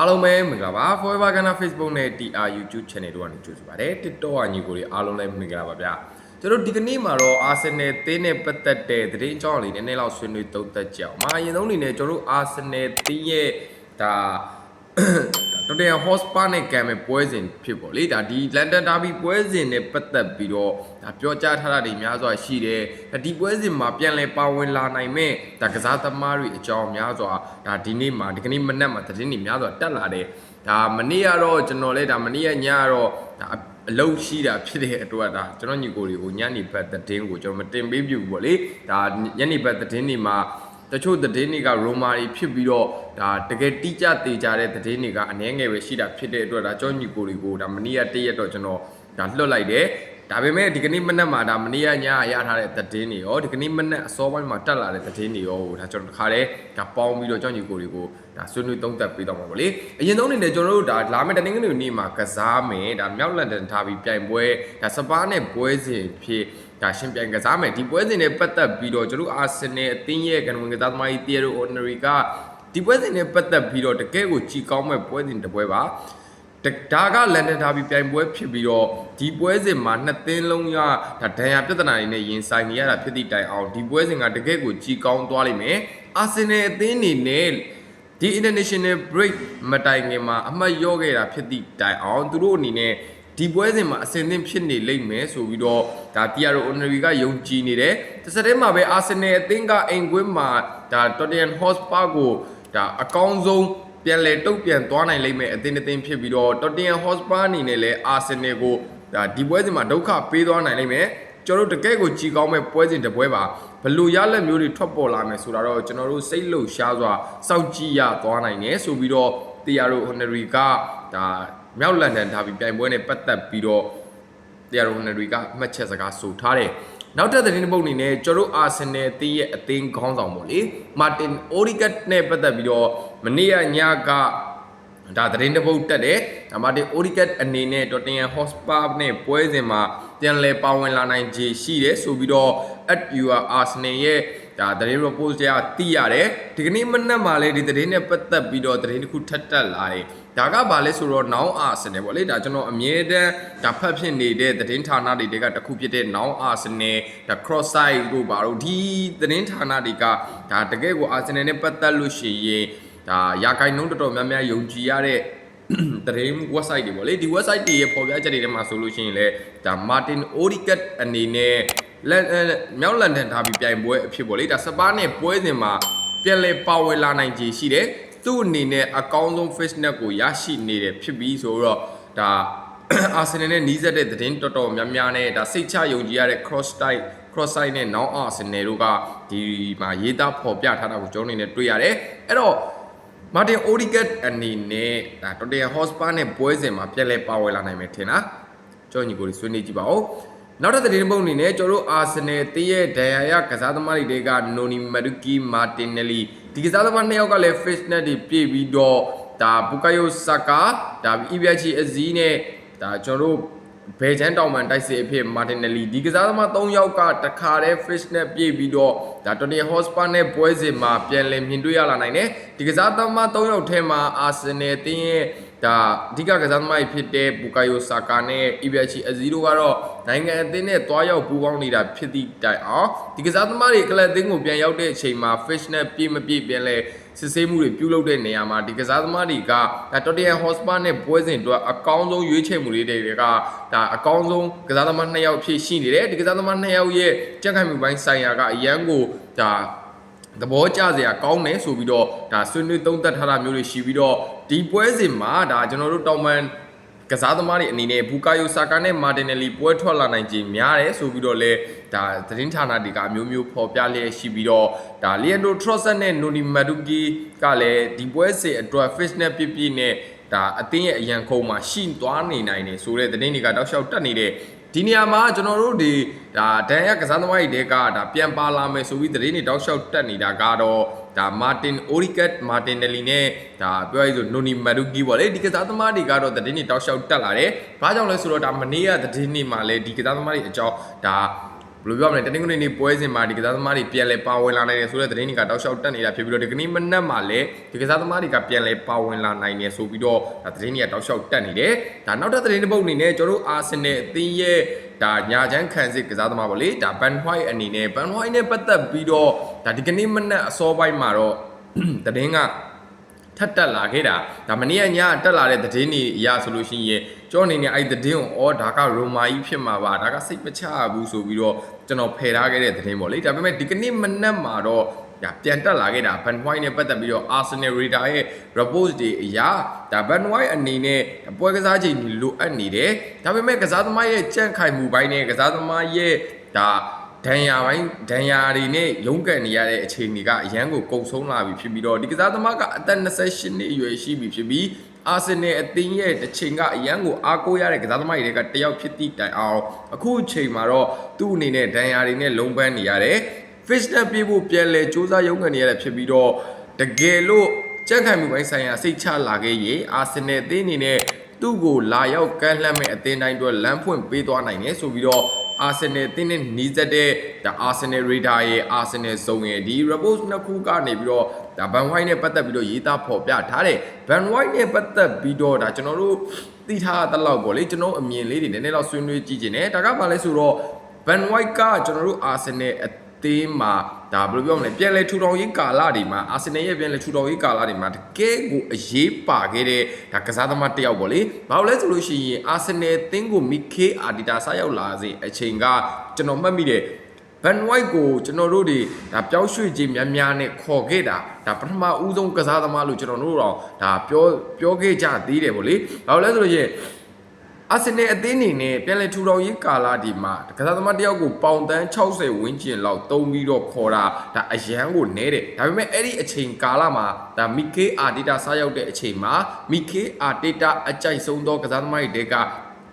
အားလုံးပဲမင်္ဂလာပါ Forever Ghana Facebook နဲ့ TR YouTube Channel တို့ကနေကြိုဆိုပါရစေ TikTok ကညီကိုတွေအားလုံးလည်းမင်္ဂလာပါဗျာကျွန်တော်ဒီကနေ့မှာတော့ Arsenal သင်းနဲ့ပတ်သက်တဲ့သတင်းအကြောင်းလေးနည်းနည်းလောက်ဆွေးနွေးသုံးသပ်ကြအောင်။မာအရင်ဆုံးအနေနဲ့ကျွန်တော်တို့ Arsenal သင်းရဲ့ဒါ တော်တယ်ဟော့စပါနဲ့ကံမဲ့ပွဲစဉ်ဖြစ်ပေါ့လေဒါဒီလန်ဒန်ဒါဘီပွဲစဉ်နဲ့ပတ်သက်ပြီးတော့ဒါပြောကြားထားတာတွေများစွာရှိတယ်ဒါဒီပွဲစဉ်မှာပြန်လည်ပါဝင်လာနိုင်မဲ့ဒါကစားသမားတွေအကြောင်းများစွာဒါဒီနေ့မှာဒီကနေ့မနက်မှာသတင်းတွေများစွာတက်လာတယ်ဒါမနေ့ကတော့ကျွန်တော်လဲဒါမနေ့ကညကတော့ဒါအလုံးရှိတာဖြစ်တဲ့အတွက်ဒါကျွန်တော်ညီကိုတွေကိုညနေဘက်သတင်းကိုကျွန်တော်မတင်ပေးပြဘူးပေါ့လေဒါညနေဘက်သတင်းတွေမှာ တချို့သတင်းတွေကရိုမာတွေဖြစ်ပြီးတော့ဒါတကယ်တိကျသေးကြတဲ့သတင်းတွေကအနည်းငယ်ပဲရှိတာဖြစ်တဲ့အတွက်ဒါကြောညီကိုတွေကိုဒါမနီးရတည့်ရက်တော့ကျွန်တော်ဒါလွတ်လိုက်တယ် ဒါပေမဲ့ဒီကနေ့မနက်မှာဒါမနီးရညရထားတဲ့သတင်းတွေရောဒီကနေ့မနက်အစောပိုင်းမှာတက်လာတဲ့သတင်းတွေရောဒါကျွန်တော်တခါတည်းဒါပေါင်းပြီးတော့ကြောညီကိုတွေကိုဒါဆွေးနွေးသုံးသပ်ပေးတော့မှာပေါ့လေအရင်ဆုံးအနေနဲ့ကျွန်တော်တို့ဒါလာမယ့်တနင်္ဂနွေနေ့မှာကစားမယ်ဒါမြောက်လန်ဒန်ထားပြီးပြိုင်ပွဲဒါစပါးနဲ့ပွဲစဉ်ဖြစ်ဒါရှင်ပြိုင်ကစားမယ်ဒီပွဲစဉ်နဲ့ပတ်သက်ပြီးတော့ကျွန်တော်အာဆင်နယ်အသင်းရဲ့ကနဝင်ကစားသမားကြီးတီယရိုအိုနရီကဒီပွဲစဉ်နဲ့ပတ်သက်ပြီးတော့တကယ်ကိုကြည်ကောင်းမဲ့ပွဲစဉ်တစ်ပွဲပါ ဒါကလန်ဒန်ဒါဘီပြိုင်ပွဲဖြစ်ပြီးတော့ဒီပွဲစဉ်မှာနှစ်သင်းလုံးကဒါဒဏ်ရာပြဿနာတွေနဲ့ရင်ဆိုင်နေရတာဖြစ်သည့်တိုင်အောင်ဒီပွဲစဉ်ကတကယ်ကိုကြည်ကောင်းသွားလိမ့်မယ်အာဆင်နယ်အသင်းအနေနဲ့ဒီ international break မတိုင်ခင်မှာအမှတ်ရော့ခဲ့တာဖြစ်သည့်တိုင်အောင်သူတို့အနေနဲ့ဒီပွဲစဉ်မှာအဆင်သင့်ဖြစ်နေလိမ့်မယ်ဆိုပြီးတော့ဒါတီယာရိုအိုနရီကယုံကြည်နေတယ်တစ်စက်တည်းမှာပဲအာဆင်နယ်အသင်းကအိမ်ကွင်းမှာဒါတော်တန်ဟော့စပါကိုဒါအကောင်းဆုံး ပြန်လဲတုတ်ပြန်သွားနိုင်လိမ့်မယ်အသင်းအသင်းဖြစ်ပြီးတော့တော်တန်ဟော့စပါအနေနဲ့လည်းအာဆင်နယ်ကိုဒါဒီပွဲစဉ်မှာဒုက္ခပေးသွားနိုင်လိမ့်မယ်ကျွန်တော်တို့တကယ့်ကိုကြည်ကောင်းမဲ့ပွဲစဉ်တစ်ပွဲပါဘလို့ရလက်မျိုးတွေထွက်ပေါ်လာမယ်ဆိုတာတော့ကျွန်တော်တို့စိတ်လှုပ်ရှားစွာစောင့်ကြည့်ရသွားနိုင်တယ်ဆိုပြီးတော့တီယာရိုဟိုနရီကဒါမြောက်လန်ဒန်ဒါဘီပြိုင်ပွဲနဲ့ပတ်သက်ပြီးတော့တီယာရိုဟိုနရီကအမှတ်ချက်စကားဆိုထားတယ် နောက်ထပ်သတင်းတစ်ပုဒ်အနေနဲ့ကျွန်တော်အာဆင်နယ်အသင်းရဲ့အသင်းခေါင်းဆောင်ပေါ့လေမာတင်အိုရီကတ်နဲ့ပတ်သက်ပြီးတော့မနေ့ကညကဒါသတင်းတစ်ပုဒ်တက်တယ်ဒါမာတင်အိုရီကတ်အနေနဲ့တော်တင်ယန်ဟော့စပါနဲ့ပွဲစဉ်မှာပြန်လည်ပါဝင်လာနိုင်ခြေရှိတယ်ဆိုပြီးတော့ at your arsenal ရဲ့ ဒါသတင်း report ကသိရတယ်ဒီကနေ့မနက်မှာလည်းဒီသတင်းနဲ့ပတ်သက်ပြီးတော့သတင်းတစ်ခုထပ်တက်လာတယ်ဒါကဘာလဲဆိုတော့ now arsenal ပေါ့လေဒါကျွန်တော်အမြဲတမ်းဒါဖတ်ဖြစ်နေတဲ့သတင်းဌာနတွေကတစ်ခုဖြစ်တဲ့ now arsenal ဒါ cross site တို့ဘာလို့ဒီသတင်းဌာနတွေကဒါတကယ်ကို arsenal နဲ့ပတ်သက်လို့ရှိရင်ဒါရာခိုင်နှုန်းတော်တော်များများယုံကြည်ရတဲ့သတင်း website တွေပေါ့လေဒီ website တွေရဲ့ပေါ်ပြချက်တွေထဲမှာဆိုလို့ရှိရင်လည်းဒါ Martin Odegaard အနေနဲ့ လန်မြောက်လန်ဒန်ဒါဘီပြိုင်ပွဲအဖြစ်ပေါ့လေဒါစပါးနဲ့ပွဲစဉ်မှာပြန်လည်ပါဝင်လာနိုင်ခြေရှိတယ်သူ့အနေနဲ့အကောင်းဆုံး fitness ကိုရရှိနေတယ်ဖြစ်ပြီးဆိုတော့ဒါအာဆင်နယ်နဲ့နီးစပ်တဲ့သတင်းတော်တော်များများနဲ့ဒါစိတ်ချယုံကြည်ရတဲ့ cross site cross site နဲ့ now arsenal တို့ကဒီမှာရေးသားဖော်ပြထားတာကိုကျွန်တော်အနေနဲ့တွေ့ရတယ်အဲ့တော့မာတင်အိုဒီဂတ်အနေနဲ့ဒါတော်တယ်ဟော့စပါနဲ့ပွဲစဉ်မှာပြန်လဲပါဝယ်လာနိုင်မယ်ထင်လားကျွန်တော်ညီကိုဆွေးနွေးကြည့်ပါဦး နောက်ထပ်သတင်းပုံအနေနဲ့ကျွန်တော်တို့အာဆင်နယ်တည့်ရဲ့ဒန်ယာရကစားသမားတွေတွေကနိုနီမဒူကီမာတင်နယ်လီဒီကစားသမားနှစ်ယောက်ကလည်း fitness တွေပြည့်ပြီးတော့ဒါဘူကာယိုဆာကာဒါအီဘီယာချီအဇီးနဲ့ဒါကျွန်တော်တို့ဘယ်ချမ်းတောင်မန်တိုက်စစ်အဖြစ်မာတင်နယ်လီဒီကစားသမား၃ယောက်ကတခါတည်း fish နဲ့ပြည့်ပြီးတော့ဒါတော်တင်ဟော့စပါနဲ့ပွဲစဉ်မှာပြန်လည်မြင်တွေ့ရလာနိုင်တယ်ဒီကစားသမား၃ယောက်ထဲမှာအာဆင်နယ်တင်းရဲ့ ဒါအဓိကကစားသမားဖြစ်တဲ့ဘူကာယိုဆာကာနဲ့အီဘီယာချီအဇီရိုကတော့နိုင်ငံအသင်းနဲ့တွားရောက်ပူးပေါင်းနေတာဖြစ်သည့်တိုင်အောင်ဒီကစားသမားတွေကလပ်အသင်းကိုပြန်ရောက်တဲ့အချိန်မှာ fish နဲ့ပြည့်မပြည့်ပြန်လဲစစ်ဆေးမှုတွေပြုလုပ်တဲ့နေရာမှာဒီကစားသမားတွေကတော်တရန်ဟော့စပါနဲ့ပွဲစဉ်အတွက်အကောင်းဆုံးရွေးချယ်မှုတွေတွေကဒါအကောင်းဆုံးကစားသမားနှစ်ယောက်ဖြစ်ရှိနေတယ်ဒီကစားသမားနှစ်ယောက်ရဲ့ကြက်ခိုင်မှုပိုင်းဆိုင်ရာကအရန်ကိုဒါ သဘောကျစရာကောင်းတယ်ဆိုပြီးတော့ဒါဆွေးနွေးသုံးသပ်ထားတာမျိုးတွေရှိပြီးတော့ဒီပွဲစဉ်မှာဒါကျွန်တော်တို့တောင်ပန်ကစားသမားတွေအနေနဲ့ဘူကာယိုဆာကာနဲ့မာတင်နယ်လီပွဲထွက်လာနိုင်ခြင်းများတယ်ဆိုပြီးတော့လဲဒါသတင်းဌာနတွေကအမျိုးမျိုးဖော်ပြလျက်ရှိပြီးတော့ဒါလီယန်ဒိုထရော့ဆတ်နဲ့နိုနီမဒူကီကလည်းဒီပွဲစဉ်အတွက် fish နဲ့ပြပြနဲ့ဒါအသင်းရဲ့အရန်ခုံမှာရှိသွားနေနိုင်တယ်ဆိုတဲ့သတင်းတွေကတောက်လျှောက်တက်နေတဲ့ ဒီနေရာမှာကျွန်တော်တို့ဒီဒါဒန်ရကစားသမားတွေတဲကဒါပြန်ပါလာမယ်ဆိုပြီးသတင်းတွေတောက်လျှောက်တက်နေတာကတော့ဒါမာတင်အိုရီကတ်မာတင်နယ်လီနဲ့ဒါပြောရည်ဆိုနိုနီမာဒူကီပေါ့လေဒီကစားသမားတွေကတော့သတင်းတွေတောက်လျှောက်တက်လာတယ်။ဘာကြောင့်လဲဆိုတော့ဒါမနေ့ကသတင်းတွေမှာလည်းဒီကစားသမားတွေအကြောင်းဒါ ယ်လိုပြောမလဲတနင်္ဂနွေနေ့ပွဲစဉ်မှာဒီကစားသမားတွေပြန်လဲပါဝင်လာနိုင်တယ်ဆိုတဲ့သတင်းတွေကတောက်လျှောက်တက်နေတာဖြစ်ပြီးတော့ဒီကနေ့မနက်မှာလည်းဒီကစားသမားတွေကပြန်လဲပါဝင်လာနိုင်တယ်ဆိုပြီးတော့ဒါသတင်းတွေကတောက်လျှောက်တက်နေတယ်ဒါနောက်ထပ်သတင်းတစ်ပုဒ်အနေနဲ့ကျွန်တော်တို့အာဆင်နယ်အသင်းရဲ့ဒါညာချမ်းခံစစ်ကစားသမားပေါ့လေဒါဘန်ဟွိုက်အနေနဲ့ဘန်ဟွိုက်နဲ့ပတ်သက်ပြီးတော့ဒါဒီကနေ့မနက်အစောပိုင်းမှာတော့သတင်းက ထပ်တက်လာခဲ့တာဒါမနေ့ကညတက်လာတဲ့သတင်းတွေအရဆိုလို့ရှိရင်ကျောင်းအနေနဲ့အဲ့ဒီသတင်းကိုဩဒါကရိုမာကြီးဖြစ်မှာပါဒါကစိတ်မချဘူးဆိုပြီးတော့ကျွန်တော်ဖယ်ထားခဲ့တဲ့သတင်းပေါ့လေဒါပေမဲ့ဒီကနေ့မနက်မှာတော့ဒါပြန်တက်လာခဲ့တာ Van White နဲ့ပတ်သက်ပြီးတော့ Arsenal Radar ရဲ့ report တွေအရဒါ Van White အနေနဲ့ပွဲကစားချိန်လိုအပ်နေတယ်ဒါပေမဲ့ကစားသမားရဲ့ကြန့်ခိုင်မှုပိုင်းနဲ့ကစားသမားရဲ့ဒါ ဒဏ်ရာပိုင်းဒဏ်ရာတွေနဲ့ရုန်းကန်နေရတဲ့အခြေအနေကအရန်ကိုကုံဆုံးလာပြီဖြစ်ပြီးတော့ဒီကစားသမားကအသက်28နှစ်အရွယ်ရှိပြီဖြစ်ပြီးအာဆင်နယ်အသင်းရဲ့တစ်ချိန်ကအရန်ကိုအားကိုးရတဲ့ကစားသမားတွေကတယောက်ဖြစ်သည့်တိုင်အောင်အခုအချိန်မှာတော့သူ့အနေနဲ့ဒဏ်ရာတွေနဲ့လုံးပန်းနေရတယ် fitness ပြေးဖို့ပြန်လဲစူးစမ်းရုန်းကန်နေရတဲ့ဖြစ်ပြီးတော့တကယ်လို့ကြက်ခိုင်မှုပိုင်းဆိုင်ရာစိတ်ချလာခဲ့ရင်အာဆင်နယ်အသင်းအနေနဲ့သူ့ကိုလာရောက်ကမ်းလှမ်းမဲ့အသင်းတိုင်းအတွက်လမ်းဖွင့်ပေးသွားနိုင်တယ်ဆိုပြီးတော့ အာဆင်နယ်တင်းနဲ့နီးစပ်တဲ့ဒါအာဆင်နယ်ရေဒါရဲ့အာဆင်နယ်ဇုံရဲ့ဒီ report နှစ်ခုကနေပြီးတော့ဒါဘန်ဝိုင်းနဲ့ပတ်သက်ပြီးတော့ရေးသားဖော်ပြထားတယ်ဘန်ဝိုင်းနဲ့ပတ်သက်ပြီးတော့ဒါကျွန်တော်တို့သိထားတဲ့လောက်ပေါ့လေကျွန်တော်အမြင်လေးတွေနည်းနည်းတော့ဆွေးနွေးကြည့်ခြင်းတယ်ဒါကဘာလဲဆိုတော့ဘန်ဝိုက်ကကျွန်တော်တို့အာဆင်နယ်အ သင်းမှာဒါဘယ်လိုပြောမလဲပြန်လဲထူထောင်ရေးကာလတွေမှာအာဆင်နယ်ရဲ့ပြန်လဲထူထောင်ရေးကာလတွေမှာတကယ်ကိုအရေးပါခဲ့တဲ့ဒါကစားသမားတစ်ယောက်ပေါ့လေဘာလို့လဲဆိုလို့ရှိရင်အာဆင်နယ်အသင်းကိုမီခေအာဒီတာဆာရောက်လာစေအချိန်ကကျွန်တော်မှတ်မိတယ်ဘန်ဝိုက်ကိုကျွန်တော်တို့တွေဒါပျောက်ရွှေ့ခြင်းများများနဲ့ခေါ်ခဲ့တာဒါပထမဦးဆုံးကစားသမားလို့ကျွန်တော်တို့တော့ဒါပြောပြောခဲ့ကြသေးတယ်ဗောလေဘာလို့လဲဆိုလို့ရှိရင် အာဆင်နယ်အသင်းအနေနဲ့ပြန်လည်ထူထောင်ရေးကာလဒီမှာကစားသမားတစ်ယောက်ကိုပေါင်တန်း60ဝန်းကျင်လောက်တုံးပြီးတော့ခေါ်တာဒါအရန်ကိုနဲတယ်ဒါပေမဲ့အဲ့ဒီအချိန်ကာလမှာဒါမီကေအာဒေတာစားရောက်တဲ့အချိန်မှာမီကေအာဒေတာအကြိုက်ဆုံးသောကစားသမားတွေက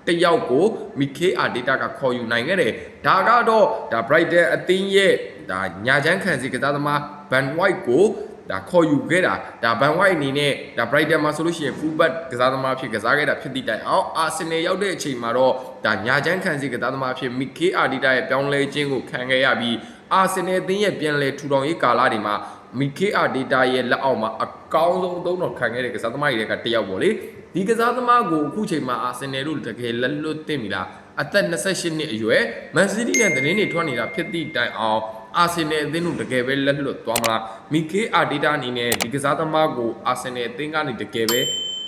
တယောက်ကိုမီကေအာဒေတာကခေါ်ယူနိုင်ခဲ့တယ်ဒါကတော့ဒါ Brighton အသင်းရဲ့ဒါညာချမ်းခံစီကစားသမား Van White ကို ဒါခေါ်ယူခဲ့တာဒါဘန်ဝိုက်အနေနဲ့ဒါ Brighton မှာဆိုလို့ရှိရင် fullback ကစားသမားဖြစ်ကစားခဲ့တာဖြစ်သည့်တိုင်အောင် Arsenal ရောက်တဲ့အချိန်မှာတော့ဒါညာချမ်းခံစီကစားသမားဖြစ် Mikel Arteta ရဲ့ပြောင်းလဲခြင်းကိုခံခဲ့ရပြီး Arsenal အသင်းရဲ့ပြန်လည်ထူထောင်ရေးကာလတွေမှာ Mikel Arteta ရဲ့လက်အောက်မှာအကောင်းဆုံးအသုံးတော်ခံခဲ့တဲ့ကစားသမားတွေကတယောက်ပေါ့လေဒီကစားသမားကိုအခုချိန်မှာ Arsenal တို့တကယ်လက်လွတ်တင်ပြီလားအသက်28နှစ်အရွယ် Man City နဲ့သတင်းတွေထွက်နေတာဖြစ်သည့်တိုင်အောင် အာဆင်နယ်အသင်းတို့တကယ်ပဲလက်လွတ်သွားမလားမီကေအာဒေတာအနေနဲ့ဒီကစားသမားကိုအာဆင်နယ်အသင်းကနေတကယ်ပဲ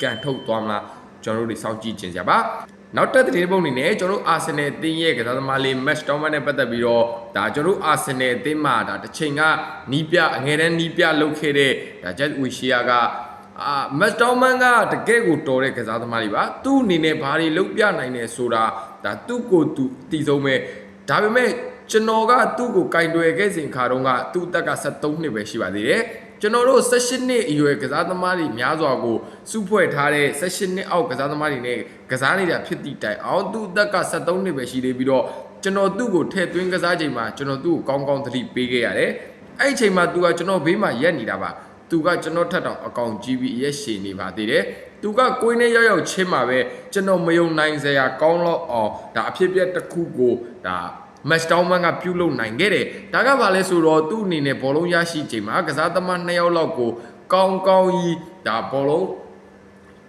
ကန်ထုတ်သွားမလားကျွန်တော်တို့တွေစောင့်ကြည့်ကြင်ကြပါနောက်တက်တဲ့ပုံအနေနဲ့ကျွန်တော်တို့အာဆင်နယ်အသင်းရဲ့ကစားသမားလေး match တောင်းမနဲ့ပတ်သက်ပြီးတော့ဒါကျွန်တော်တို့အာဆင်နယ်အသင်းမှာဒါတစ်ချိန်ကနီးပြအငယ်တန်းနီးပြလုပ်ခဲ့တဲ့ဒါဂျက်ဝီရှီယာကအာမက်တောင်းမန်ကတကယ့်ကိုတော်တဲ့ကစားသမားတွေပါသူ့အနေနဲ့ဘာတွေလုပ်ပြနိုင်တယ်ဆိုတာဒါသူ့ကိုသူအတီဆုံးပဲဒါပေမဲ့ ကျွန်တော်ကသူ့ကိုကင်တွယ်ခဲ့စဉ်ခါတုန်းကသူ့အသက်က73နှစ်ပဲရှိပါသေးတယ်ကျွန်တော်တို့16နှစ်အရွယ်ကစားသမားတွေများစွာကိုစုဖွဲ့ထားတဲ့16နှစ်အောက်ကစားသမားတွေနဲ့ကစားနေတာဖြစ်သည့်တိုင်အောင်သူ့အသက်က73နှစ်ပဲရှိသေးပြီးတော့ကျွန်တော်သူ့ကိုထည့်သွင်းကစားချိန်မှာကျွန်တော်သူ့ကိုကောင်းကောင်းသတိပေးခဲ့ရတယ်အဲ့ဒီချိန်မှာသူကကျွန်တော်ဘေးမှာရက်နေတာပါသူကကျွန်တော်ထက်တောင်အကောင်ကြီးပြီးရက်ရှည်နေပါသေးတယ်။သူကကိုင်းနဲ့ရောက်ရောက်ချင်းမှာပဲကျွန်တော်မယုံနိုင်စရာကောင်းတော့အောင်ဒါအဖြစ်အပျက်တစ်ခုကိုဒါ match down man ကပြုတ်လုံနိုင်ခဲ့တယ်။ဒါကဘာလဲဆိုတော့သူ့အနေနဲ့ဘောလုံးရရှိချိန်မှာကစားသမား2ယောက်လောက်ကိုကောင်းကောင်းကြီးဒါဘောလုံး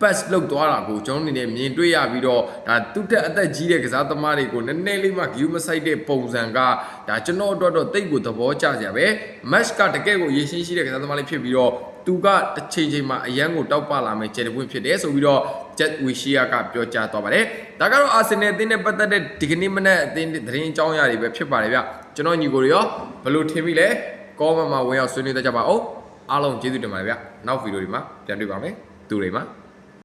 pass လောက်သွားတာကိုကျွန်တော်အနေနဲ့မြင်တွေ့ရပြီးတော့ဒါသူ့တက်အသက်ကြီးတဲ့ကစားသမားတွေကိုနည်းနည်းလေးမှ view မဆိုင်တဲ့ပုံစံကဒါကျွန်တော်အတွက်တော့တိတ်ကိုသဘောကျစရာပဲ match ကတကယ့်ကိုရေရှင်းရှိတဲ့ကစားသမားလေးဖြစ်ပြီးတော့သူကတစ်ချိန်ချိန်မှာအရန်ကိုတောက်ပလာမယ်ကျယ်တပွင့်ဖြစ်တယ်ဆိုပြီးတော့ Jet Wishiya ကပြောကြားသွားပါတယ် ဒါကတော့ Arsenal အသင်းနဲ့ပတ်သက်တဲ့ဒီကနေ့မနေ့အသင်းသတင်းအကြောင်းအရာတွေပဲဖြစ်ပါတယ်ဗျကျွန်တော်ညီကိုတွေရောဘယ်လိုထင်ပြီလဲ comment မှာဝင်ရောက်ဆွေးနွေးတတ်ကြပါဦးအားလုံးကျေးဇူးတင်ပါတယ်ဗျနောက်ဗီဒီယိုတွေမှာပြန်တွေ့ပါမယ်သူတွေမှာ